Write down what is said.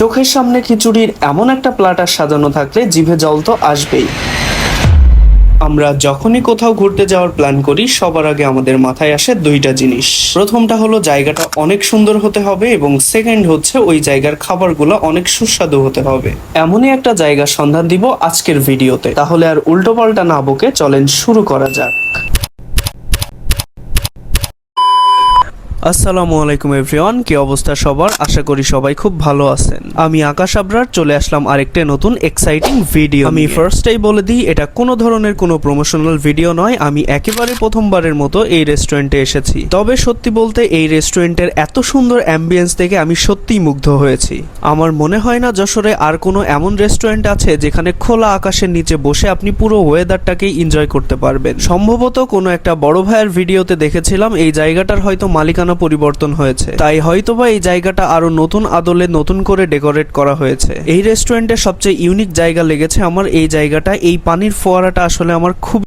চোখের সামনে খিচুড়ির এমন একটা প্লাটার সাজানো থাকলে জিভে জল তো আসবেই। আমরা যখনই কোথাও ঘুরতে যাওয়ার প্ল্যান করি, সবার আগে আমাদের মাথায় আসে দুইটা জিনিস। প্রথমটা হলো, জায়গাটা অনেক সুন্দর হতে হবে এবং সেকেন্ড হচ্ছে, ওই জায়গার খাবারগুলো অনেক সুস্বাদু হতে হবে। এমনই একটা জায়গার সন্ধান দিব আজকের ভিডিওতে। তাহলে আর উল্টো পাল্টা না বকে চলেন শুরু করা যাক। আসসালামু আলাইকুম এভরিওয়ান কি অবস্থা সবার? আশা করি সবাই খুব ভালো আছেন। আমি আকাশ আবরার চলে আসলাম আরেকটা নতুন এক্সাইটিং ভিডিও আমি ফার্স্টেই বলে দিই এটা কোনো ধরনের কোনো প্রমোশনাল ভিডিও নয় আমি একেবারে প্রথমবারের মতো এই রেস্টুরেন্টে এসেছি। তবে সত্যি বলতে এই রেস্টুরেন্টের এত সুন্দর অ্যাম্বিয়েন্স দেখে আমি সত্যিই মুগ্ধ হয়েছি। আমার মনে হয় না যশোরে আর কোনো এমন রেস্টুরেন্ট আছে যেখানে খোলা আকাশের নিচে বসে আপনি পুরো ওয়েদারটাকেই এনজয় করতে পারবেন। সম্ভবত কোনো একটা বড় ভাইয়ের ভিডিওতে দেখেছিলাম এই জায়গাটার হয়তো মালিকানা পরিবর্তন হয়েছে। তাই হয়তোবা এই জায়গাটা আরও নতুন আদলে নতুন করে ডেকোরেট করা হয়েছে। এই রেস্টুরেন্টের সবচেয়ে ইউনিক জায়গা লেগেছে আমার এই জায়গাটা। এই পানির ফোয়ারাটা আসলে আমার খুব